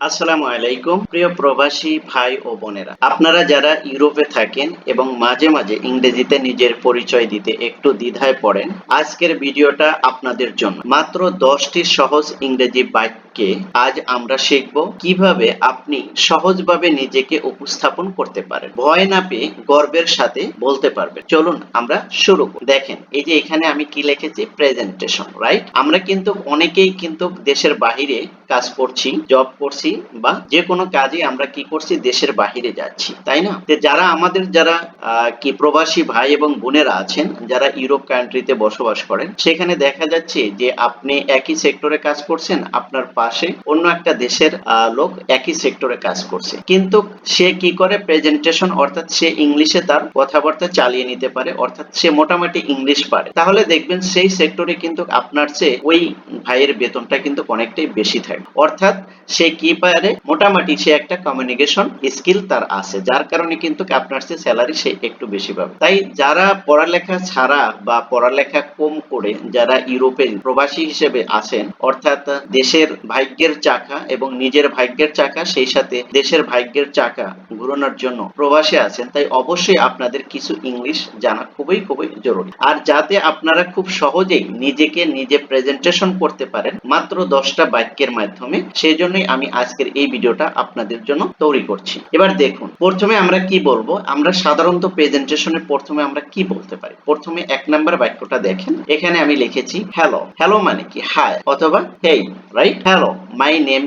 আসসালামু আলাইকুম। প্রিয় প্রবাসী ভাই ও বোনেরা, আপনারা যারা ইউরোপে থাকেন এবং মাঝে মাঝে ইংরেজিতে নিজের পরিচয় দিতে একটু দ্বিধায় পড়েন, আজকের ভিডিওটা আপনাদের জন্য। মাত্র দশটি সহজ ইংরেজি বাক্যে আজ আমরা শিখব কীভাবে আপনি সহজভাবে নিজেকে উপস্থাপন করতে পারেন। ভয় না পেয়ে গর্বের সাথে বলতে পারবেন। চলুন আমরা শুরু করি। দেখেন, এই যে এখানে আমি কি লিখেছি? প্রেজেন্টেশন রাইট আমরা কিন্তু অনেকেই কিন্তু দেশের বাহিরে কাজ করছি জব করছি বা যে কোনো কাজে আমরা কি করছি, দেশের বাহিরে যাচ্ছি, তাই না? যারা আমাদের যারা কি প্রবাসী ভাই এবং বোনেরা আছেন, যারা ইউরোপ কান্ট্রিতে বসবাস করেন, সেখানে দেখা যাচ্ছে যে আপনি একই সেক্টরে কাজ করছেন, আপনার পাশে অন্য একটা দেশের লোক একই সেক্টরে কাজ করছে। কিন্তু সে কি করে? প্রেজেন্টেশন অর্থাৎ সে ইংলিশে তার কথাবার্তা চালিয়ে নিতে পারে, অর্থাৎ সে মোটামুটি ইংলিশ পারে। তাহলে দেখবেন সেই সেক্টরে কিন্তু আপনার চেয়ে ওই ভাইয়ের বেতনটা কিন্তু অনেকটাই বেশি থাকে। অর্থাৎ সে কি পারে মোটামুটি সে একটা কমিউনিকেশন স্কিল তার আছে, যার কারণে কিন্তু আপনার চেয়ে স্যালারি সে একটু বেশি পাবে। তাই যারা পড়ালেখা ছাড়া বা পড়ালেখা কম করে, যারা ইউরোপে প্রবাসী হিসেবে আছেন, অর্থাৎ দেশের ভাগ্যের চাকা এবং নিজের ভাগ্যের চাকা, সেই সাথে দেশের ভাগ্যের চাকা ঘুরানোর জন্য প্রবাসী আছেন, তাই অবশ্যই আপনাদের কিছু ইংলিশ জানা খুবই খুবই জরুরি। আর যাতে আপনারা খুব সহজেই নিজেকে নিজে প্রেজেন্টেশন করতে পারেন, মাত্র দশটা বাক্যের মাধ্যমে সেই জন্যই আমি আজকের এই ভিডিওটা আপনাদের জন্য তৈরি করছি। এবার দেখুন, প্রথমে আমরা কি বলব? আমরা সাধারণত প্রেজেন্টেশনে প্রথমে আমরা কি বলতে পারি? প্রথমে এক নাম্বার বাক্যটা দেখেন। এখানে আমি লিখেছি হ্যালো হ্যালো মানে কি? হাই অথবা hey right hello my name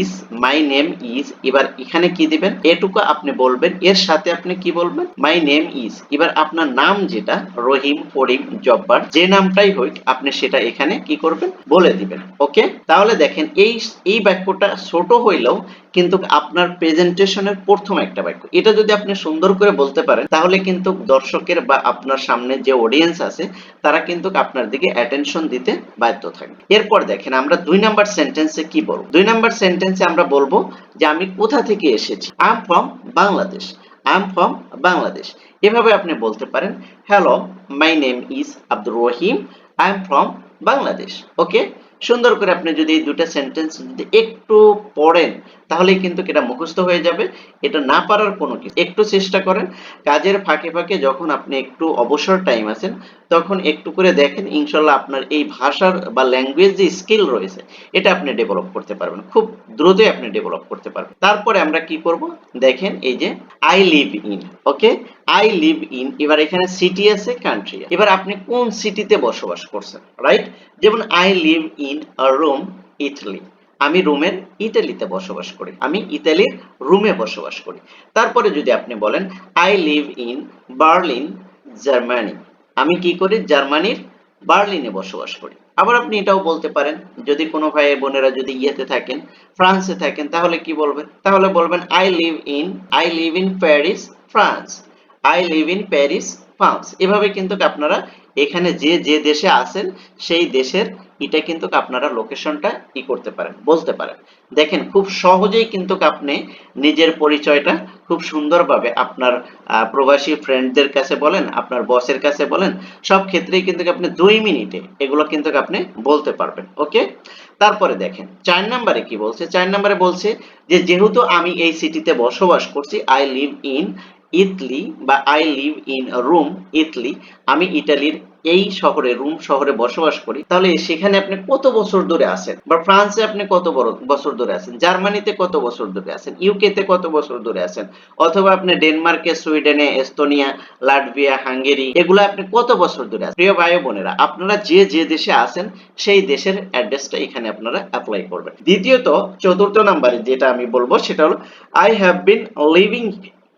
is my name is এবার এখানে কি দিবেন? এটুকু আপনি বলবেন, এর সাথে আপনি কি বলবেন? মাই নেম ইজ এবার আপনার নাম যেটা, রহিম, করিম, জব্বার, যে নামটাই হোক, আপনি সেটা এখানে কি করবেন? বলে দিবেন, ওকে? তাহলে দেখেন, এই এই বাক্যটা ছোট হইলেও কিন্তু আপনার প্রেজেন্টেশনের প্রথম একটা বাক্য। এটা যদি আপনি সুন্দর করে বলতে পারেন, তাহলে কিন্তু দর্শকের বা আপনার সামনে যে অডিয়েন্স আছে, তারা কিন্তু আপনার দিকে অ্যাটেনশন দিতে বাধ্য থাকবে। এরপর দেখেন, আমরা দুই নাম্বার সেন্টেন্সে কি বলব দুই নাম্বার সেন্টেন্সে আমরা বলব যে আমি কোথা থেকে এসেছি? I am from Bangladesh I am from Bangladesh এভাবে আপনি বলতে পারেন hello my name is Abdur Rahim I am from Bangladesh okay সুন্দর করে আপনি যদি এই দুটা সেন্টেন্স যদি একটু পড়েন, তাহলেই কিন্তু এটা মুখস্থ হয়ে যাবে। এটা না পারার কোনো কিছু একটু চেষ্টা করেন। কাজের ফাঁকে ফাঁকে যখন আপনি একটু অবসর টাইম আছেন, তখন একটু করে দেখেন ইনশাল্লাহ আপনার এই ভাষার বা ল্যাঙ্গুয়েজ যে স্কিল রয়েছে, এটা আপনি ডেভেলপ করতে পারবেন। খুব দ্রুতই আপনি ডেভেলপ করতে পারবেন। তারপরে আমরা কি করব? দেখেন এই যে I live in okay I live in এবার এখানে সিটি আছে কান্ট্রি এবার আপনি কোন সিটিতে বসবাস করছেন রাইট যেমন I live in Rome Italy আমি রোমের ইতালিতে বসবাস করি। আমি ইতালির রুমে বসবাস করি। তারপরে যদি আপনি বলেন I live in Berlin Germany আমি কি করি? জার্মানির বার্লিনে বসবাস করি। আবার আপনি এটাও বলতে পারেন, যদি কোনো ভাই বোনেরা যদি ইয়েতে থাকেন, ফ্রান্সে থাকেন, তাহলে কি বলবেন? তাহলে বলবেন I live in I live in Paris France I live in Paris France এভাবে কিন্তু আপনারা এখানে যে যে দেশে আছেন, সেই দেশের এটা কিন্তু আপনারা লোকেশনটা ই করতে পারেন, বলতে পারেন। দেখেন, খুব সহজেই কিন্তু আপনি নিজের পরিচয়টা খুব সুন্দরভাবে আপনার প্রবাসী ফ্রেন্ডদের কাছে বলেন, আপনার বসের কাছে বলেন, সব ক্ষেত্রেই কিন্তু আপনি দুই মিনিটে এগুলো কিন্তু আপনি বলতে পারবেন, ওকে? তারপরে দেখেন, চার নাম্বারে কি বলছে? চার নাম্বারে বলছে যে, যেহেতু আমি এই সিটিতে বসবাস করছি আই লিভ ইন ইটলি বা I live in room Italy আমি ইটালির এই শহরে রুম শহরে বসবাস করি, তাহলে সেখানে আপনি কত বছর ধরে আছেন? বা ফ্রান্সে আপনি কত বছর ধরে আছেন? জার্মানিতে কত বছর ধরে আছেন? ইউকে তে কত বছর ধরে আছেন? অথবা আপনি ডেনমার্কে, সুইডেনে, এস্তোনিয়া, লাটভিয়া, হাঙ্গেরি, এগুলো আপনি কত বছর ধরে আছেন? প্রিয় ভাই বোনেরা, আপনারা যে যে দেশে আছেন, সেই দেশের অ্যাড্রেসটা এখানে আপনারা অ্যাপ্লাই করবেন। দ্বিতীয়ত, চতুর্থ নাম্বারে যেটা আমি বলব, সেটা হলো I have been living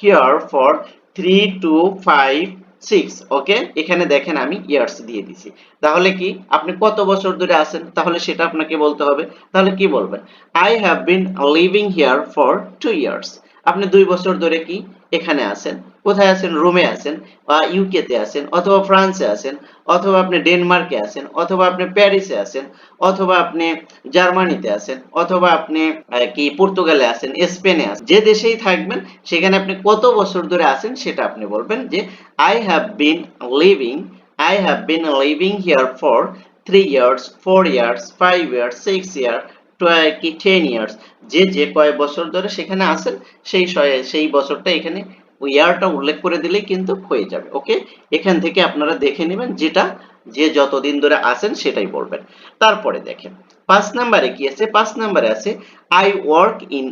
here for three two five six okay এখানে দেখেন আমি ইয়ার্স দিয়ে দিছি। তাহলে কি? আপনি কত বছর ধরে আছেন? তাহলে সেটা আপনাকে বলতে হবে। তাহলে কি বলবেন? I have been living here for two years আপনি দুই বছর ধরে কি? এখানে আছেন। কোথায় আছেন? রোমে আছেন বা ইউকে তে আছেন অথবা ফ্রান্সে আছেন অথবা আপনি ডেনমার্কে আছেন অথবা আপনি প্যারিসে আছেন অথবা আপনি জার্মানিতে আছেন অথবা আপনি কি পর্তুগালে আছেন, স্পেনে আছেন, যে দেশেই থাকবেন সেখানে আপনি কত বছর ধরে আছেন সেটা আপনি বলবেন যে I have been living I have been living here for three years four years five years six year টোয়া- কি টেন ইয়ার্স যে যে কয় বছর ধরে সেখানে আছেন, সেই সেই বছরটা এখানে ইয়ারটা উল্লেখ করে দিলেই কিন্তু হয়ে যাবে, ওকে? এখান থেকে আপনারা দেখে নেবেন যেটা, যে যতদিন ধরে আছেন সেটাই বলবেন। তারপরে দেখেন, পাঁচ নাম্বারে কি আছে? পাঁচ নাম্বারে আছে I work in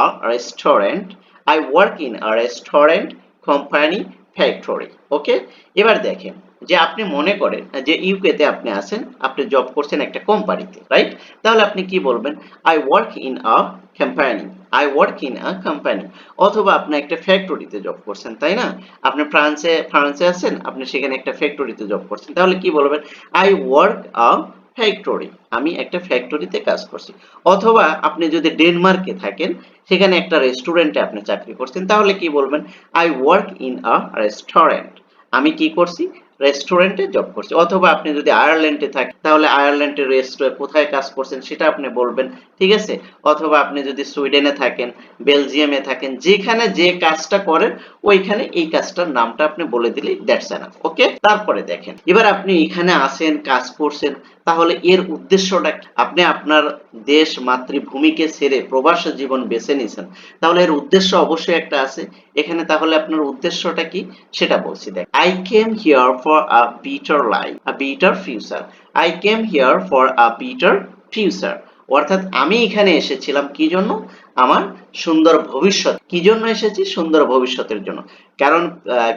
a restaurant I work in a restaurant company factory okay? এবার দেখেন যে আপনি মনে করেন যে ইউকেতে আপনি আছেন, আপনি জব করছেন একটা কোম্পানিতে রাইট তাহলে আপনি কি বলবেন? I work in a company I work in a company অথবা আপনি একটা ফ্যাক্টরিতে জব করছেন, তাই না? আপনি ফ্রান্সে ফ্রান্সে আছেন, আপনি সেখানে একটা ফ্যাক্টরিতে জব করছেন। তাহলে কি বলবেন? আই ওয়ার্ক আ ফ্যাক্টরি আমি একটা ফ্যাক্টরিতে কাজ করছি। অথবা আপনি যদি ডেনমার্কে থাকেন, সেখানে একটা রেস্টুরেন্টে আপনি চাকরি করছেন, তাহলে কি বলবেন? I work in a restaurant আমি কি করছি? রেস্টুরেন্টে জব করছি। অথবা আপনি যদি আয়ারল্যান্ডে থাকেন, তাহলে আয়ারল্যান্ডের রেস্টুরেন্ট কোথায় কাজ করছেন সেটা আপনি বলবেন, ঠিক আছে? অথবা আপনি যদি সুইডেনে থাকেন বেলজিয়ামে থাকেন, যেখানে যে কাজটা করেন, ওইখানে এই কাজটার নামটা আপনি বলে দিলেই দ্যাটস এনাফ ওকে তারপরে দেখেন, এবার আপনি এখানে আসেন, কাজ করছেন তাহলে এর উদ্দেশ্যটা আপনি আপনার দেশ, মাতৃভূমিকে ছেড়ে প্রবাস জীবন বেছে নিয়েছেন। তাহলে এর উদ্দেশ্য অবশ্যই একটা আছে। এখানে তাহলে আপনার উদ্দেশ্যটা কি? সেটা বলছি, দেখ। I came here for a better life a better future I came here for a better future অর্থাৎ আমি এখানে এসেছিলাম কি জন্য? আমার সুন্দর ভবিষ্যৎ। কি জন্য এসেছি? সুন্দর ভবিষ্যতের জন্য। কারণ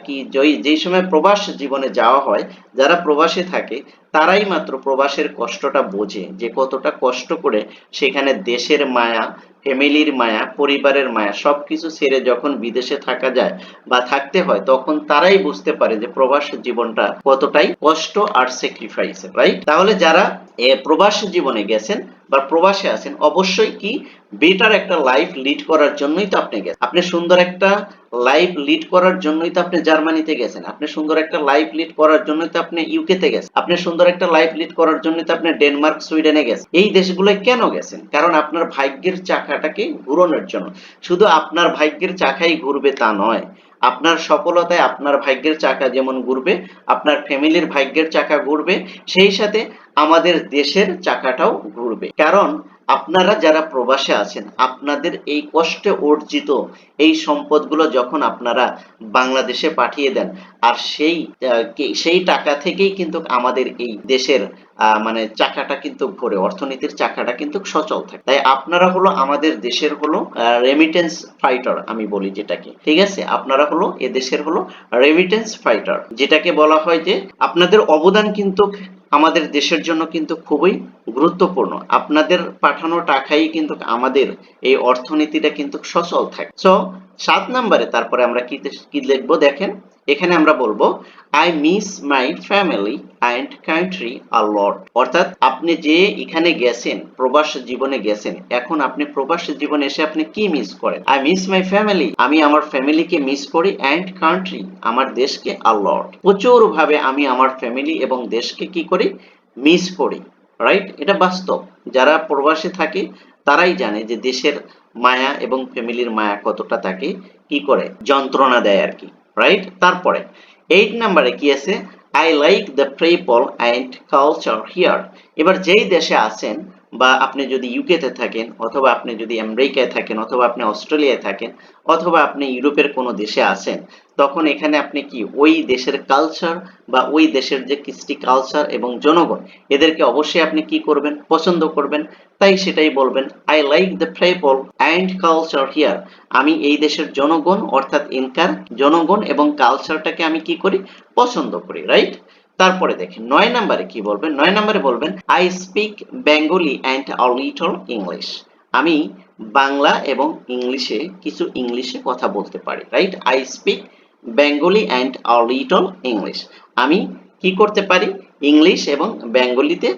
কি যেই- সময় প্রবাস জীবনে যাওয়া হয়, যারা প্রবাসে থাকে, তারাই মাত্র প্রবাসের কষ্টটা বোঝে। যে কতটা কষ্ট করে সেখানে দেশের মায়া, ফ্যামিলির মায়া, পরিবারের মায়া সবকিছু ছেড়ে যখন বিদেশে থাকা যায় বা থাকতে হয়, তখন তারাই বুঝতে পারে যে প্রবাস জীবনটা কতটাই কষ্ট আর স্যাক্রিফাইস রাইট তাহলে যারা প্রবাস জীবনে গেছেন বা প্রবাসে আছেন, অবশ্যই কি বেটার একটা লাইফ লিড করার জন্যই তো আপনি গেছেন। আপনি সুন্দর একটা লাইফ লিড করার জন্যই তো আপনি জার্মানিতে গেছেন। আপনি সুন্দর একটা লাইফ লিড করার জন্যই তো আপনি ইউকে তে গেছেন। আপনি সুন্দর একটা লাইফ লিড করার জন্যই তো আপনি ডেনমার্ক সুইডেনে গেছেন। এই দেশগুলোয় কেন গেছেন? কারণ আপনার ভাগ্যের চাকাটাকে ঘুরানোর জন্য। শুধু আপনার ভাগ্যের চাকাই ঘুরবে তা নয়। আপনার সফলতায় আপনার ভাগ্যের চাকা যেমন ঘুরবে, আপনার ফ্যামিলির ভাগ্যের চাকা ঘুরবে, সেই সাথে আমাদের দেশের চাকাটাও ঘুরবে। কারণ আপনারা যারা প্রবাসে আছেন, আপনাদের এই কষ্টে অর্জিত এই সম্পদগুলো যখন আপনারা বাংলাদেশে পাঠিয়ে দেন, আর সেই সেই টাকা থেকেই কিন্তু আমাদের এই দেশের মানে চাকাটা কিন্তু ঘোরে অর্থনীতির চাকাটা কিন্তু সচল থাকে। তাই আপনারা হলো আমাদের দেশের হলো রেমিটেন্স ফাইটার আমি বলি যেটাকে, ঠিক আছে? আপনারা হলো এ দেশের হলো রেমিটেন্স ফাইটার যেটাকে বলা হয় যে আপনাদের অবদান কিন্তু আমাদের দেশের জন্য কিন্তু খুবই গুরুত্বপূর্ণ। আপনাদের পাঠানো টাকাই কিন্তু আমাদের এই অর্থনীতিটা কিন্তু সচল থাকে। সো সাত নম্বরে তারপরে আমরা কি কি লিখব দেখেন? এখানে আমরা বলব I miss my family and country a lot অর্থাৎ আপনি যে এখানে গেছেন, প্রবাস জীবনে গেছেন, এখন আপনি প্রবাস জীবনে এসে আপনি কি মিস করেন? আই মিস মাই ফ্যামিলি আমি আমার ফ্যামিলিকে মিস করি অ্যান্ড কান্ট্রি আমার দেশকে আ লট প্রচুর ভাবে আমি আমার ফ্যামিলি এবং দেশকে কি করি? মিস করি রাইট এটা বাস্তব। যারা প্রবাসে থাকে, তারাই জানে যে দেশের মায়া এবং ফ্যামিলির মায়া কতটা তাকে কি করে? যন্ত্রণা দেয় আর কি। রাইট তারপরে এইট নাম্বারে কি আছে? I like the people and culture here এবার যেই দেশে আছেন বা আপনি যদি ইউকেতে থাকেন, অথবা আপনি যদি আমেরিকায় থাকেন, অথবা আপনি অস্ট্রেলিয়ায় থাকেন, অথবা আপনি ইউরোপের কোনো দেশে আছেন তখন এখানে আপনি কি ওই দেশের কালচার বা ওই দেশের যে কৃষ্টি কালচার এবং জনগণ, এদেরকে অবশ্যই আপনি কি করবেন? পছন্দ করবেন। তাই সেটাই বলবেন I like the people and culture here আমি এই দেশের জনগণ, অর্থাৎ ইনকার জনগণ এবং কালচারটাকে আমি কি করি? পছন্দ করি রাইট তারপরে দেখেন, নয় নম্বরে কি বলবেন? নয় নম্বরে বলবেন I speak Bengali and a little English আমি বাংলা এবং ইংলিশে কিছু ইংলিশে কথা বলতে পারি right I speak Bengali and a little English আমি কি করতে পারি? ইংলিশ এবং বেঙ্গলিতে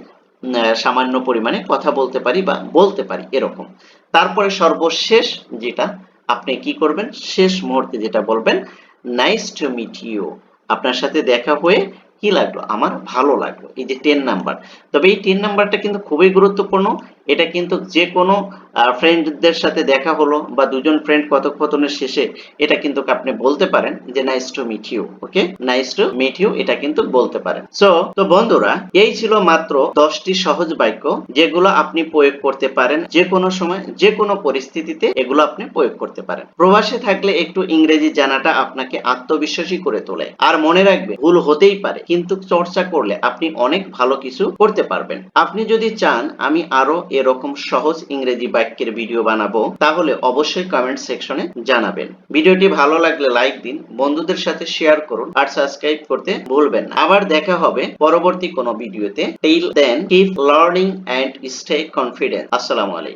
সামান্য পরিমাণে কথা বলতে পারি বা বলতে পারি এরকম। তারপরে সর্বশেষ যেটা আপনি কি করবেন? শেষ মুহূর্তে যেটা বলবেন নাইস টু মিট ইউ আপনার সাথে দেখা হয়ে কি লাগল? আমার ভালো লাগল। এই যে টেন নাম্বার তবে এই টেন নাম্বারটা কিন্তু খুবই গুরুত্বপূর্ণ। এটা কিন্তু যে কোনো ফ্রেন্ডদের সাথে দেখা হলো বা দুজন ফ্রেন্ড কথোপকথনের শেষে এটা কিন্তু আপনি বলতে পারেন যে nice to meet you okay nice to meet you এটা কিন্তু বলতে পারেন। সো তো বন্ধুরা, এই ছিল মাত্র দশটি সহজ বাক্য যেগুলো আপনি প্রয়োগ করতে পারেন যে কোনো সময়, যে কোনো পরিস্থিতিতে এগুলো আপনি প্রয়োগ করতে পারেন। প্রবাসে থাকলে একটু ইংরেজি জানাটা আপনাকে আত্মবিশ্বাসী করে তোলে। আর মনে রাখবে, ভুল হতেই পারে, কিন্তু চর্চা করলে আপনি অনেক ভালো কিছু করতে পারবেন। আপনি যদি চান আমি আরও এরকম সহজ ইংরেজি বাক্যের ভিডিও বানাবো, তাহলে অবশ্যই কমেন্ট সেকশনে জানাবেন। ভিডিওটি ভালো লাগলে লাইক দিন, বন্ধুদের সাথে শেয়ার করুন আর সাবস্ক্রাইব করতে ভুলবেন না। আবার দেখা হবে পরবর্তী কোনো ভিডিওতে। Till then keep learning and stay confident আসসালামু আলাইকুম।